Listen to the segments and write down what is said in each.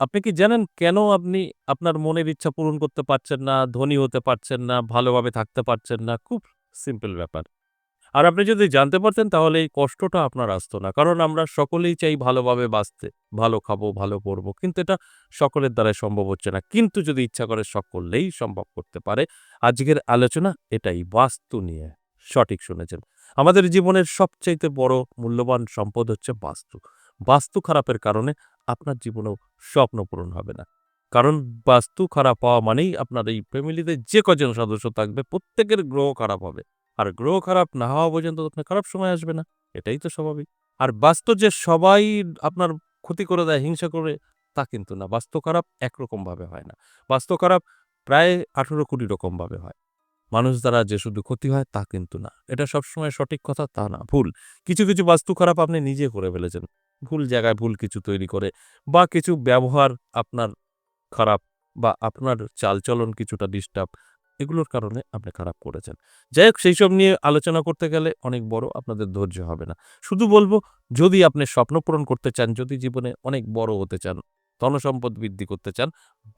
আপনি কি জানেন কেন আপনি আপনার মনের ইচ্ছা পূরণ করতে পারছেন না, ধনী হতে পারছেন না, ভালোভাবে থাকতে পারছেন না? খুব সিম্পল ব্যাপার। আর আপনি যদি জানতে পারতেন তাহলে এই কষ্টটা আপনার আসতো না। কারণ আমরা সকলেই চাই ভালোভাবে বাঁচতে। ভালো খাব, ভালো পড়ব। কিন্তু এটা সকলের দ্বারাই সম্ভব হচ্ছে না। কিন্তু যদি ইচ্ছা করে সকলেই সম্ভব করতে পারে। আজকের আলোচনা এটাই বাস্তু নিয়ে। সঠিক শুনেছেন। আমাদের জীবনের সবচাইতে বড় মূল্যবান সম্পদ হচ্ছে বাস্তু। বাস্তু খারাপের কারণে আপনার জীবনেও স্বপ্ন পূরণ হবে না। কারণ বাস্তু খারাপ হওয়া মানেই আপনার এই ফ্যামিলিতে যে কজন সদস্য থাকবে প্রত্যেকের গ্রহ খারাপ হবে। আর গ্রহ খারাপ না হওয়া পর্যন্ত আপনার খারাপ সময় আসবে না। এটাই তো স্বাভাবিক। আর বাস্তু যে সবাই আপনার ক্ষতি করে দেয়, হিংসা করে তা কিন্তু না। বাস্তু খারাপ একরকমভাবে হয় না। বাস্তু খারাপ প্রায় ১৮ কোটি রকমভাবে হয়। মানুষ দ্বারা যে শুধু ক্ষতি হয় তা কিন্তু না। এটা সবসময় সঠিক কথা তা না, ভুল। কিছু, কিছু বাস্তু খারাপ আপনি নিজে করে ফেলেছেন। ভুল জায়গায় ভুল কিছু তৈরি করে বা কিছু ব্যবহার আপনার খারাপ বা আপনার চালচলন কিছুটা ডিস্টার্ব এগুলোর কারণে আপনি খারাপ করেছেন। যাই হোক সেইসব নিয়ে আলোচনা করতে গেলে অনেক বড় আপনাদের ধৈর্য হবে না। শুধু বলব যদি আপনি স্বপ্ন পূরণ করতে চান, যদি জীবনে অনেক বড় হতে চান, ধনসম্পদ বৃদ্ধি করতে চান,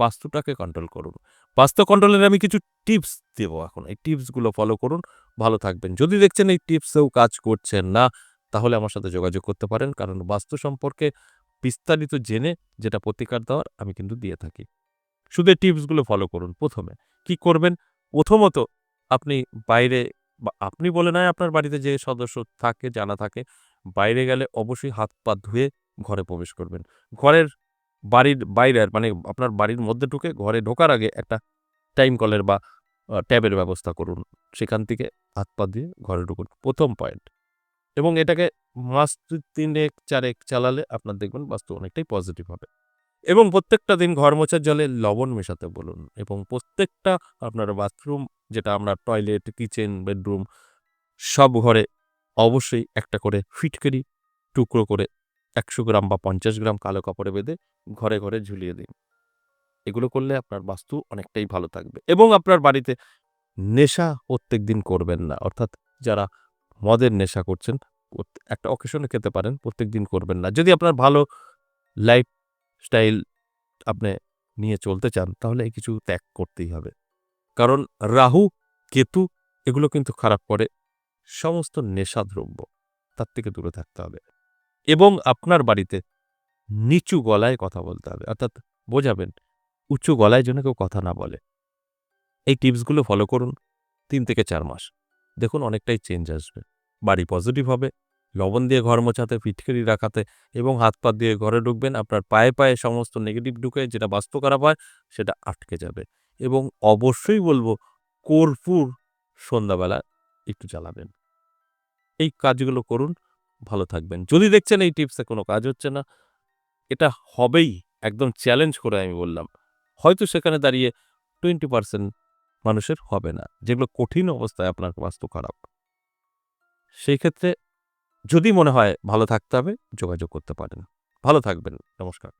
বাস্তুটাকে কন্ট্রোল করুন। বাস্তু কন্ট্রোলের আমি কিছু টিপস দেব এখন। এই টিপসগুলো ফলো করুন, ভালো থাকবেন। যদি দেখছেন এই টিপসেও কাজ করছেন না, তাহলে আমার সাথে যোগাযোগ করতে পারেন। কারণ বাস্তু সম্পর্কে বিস্তারিত জেনে যেটা প্রতিকার দেওয়ার আমি কিন্তু দিয়ে থাকি। শুধু টিপসগুলো ফলো করুন। ১ম এ কি করবেন? প্রথমত আপনি বাইরে আপনি বলে নয় আপনার বাড়িতে যে সদস্য থাকে, জানা থাকে, বাইরে গেলে অবশ্যই হাত-পা ধুয়ে ঘরে প্রবেশ করবেন। ঘরের বাড়ির বাইরে মানে আপনার বাড়ির মধ্যে ঢুকে ঘরে ঢোকার আগে একটা টাইম কলের বা ট্যাবের ব্যবস্থা করুন। সেখান থেকে হাত-পা ধুয়ে ঘরে ঢুকুন। প্রথম পয়েন্ট। এবং এটাকে মাস ৩ এক ৪ এক চালালে আপনার দেখবেন বাস্তু অনেকটাই পজিটিভ হবে। এবং প্রত্যেকটা দিন ঘর মোছার জলে লবণ মেশাতে বলুন এবং প্রত্যেকটা আপনার বাথরুম যেটা আমরা টয়লেট, কিচেন, বেডরুম সব ঘরে অবশ্যই একটা করে ফিটকিরি টুকরো করে ১০০ গ্রাম বা ৫০ গ্রাম কালো কাপড়ে বেঁধে ঘরে, ঘরে ঝুলিয়ে দিন। এগুলো করলে আপনার বাস্তু অনেকটাই ভালো থাকবে এবং আপনার বাড়িতে নেশা প্রত্যেক দিন করবেন না। অর্থাৎ যারা মদের নেশা করছেন একটা অকেশনে খেতে পারেন, প্রত্যেকদিন করবেন না। যদি আপনার ভালো লাইফ স্টাইল আপনি নিয়ে চলতে চান তাহলে এই কিছু ত্যাগ করতেই হবে। কারণ রাহু, কেতু এগুলো কিন্তু খারাপ করে সমস্ত নেশাদ্রব্য। তার থেকে দূরে থাকতে হবে। এবং আপনার বাড়িতে নিচু গলায় কথা বলতে হবে। অর্থাৎ বোঝাবেন উঁচু গলায় যেন কেউ কথা না বলে। এই টিপসগুলো ফলো করুন তিন থেকে চার মাস। দেখুন অনেকটাই চেঞ্জ আসবে। বাড়ি পজিটিভ হবে। লবণ দিয়ে ঘর মোছাতে, ফিটকিরি রাখাতে এবং হাত-পা দিয়ে ঘরে ঢুকবেন। আপনার পায়ে, পায়ে সমস্ত নেগেটিভ ঢুকে যেটা বাস্তু খারাপ হয় সেটা আটকে যাবে। এবং অবশ্যই বলব কর্পূর সন্ধ্যাবেলা একটু জ্বালাবেন। এই কাজগুলো করুন, ভালো থাকবেন। যদি দেখছেন এই টিপসে কোনো কাজ হচ্ছে না, এটা হবেই একদম চ্যালেঞ্জ করে আমি বললাম। হয়তো সেখানে দাঁড়িয়ে 20% মানুষের হবে না। যেগুলো কঠিন অবস্থায় আপনার বাস্তু খারাপ। সেই ক্ষেত্রে যদি মনে হয় ভালো থাকতে হবে যোগাযোগ করতে পারেন। ভালো থাকবেন। নমস্কার।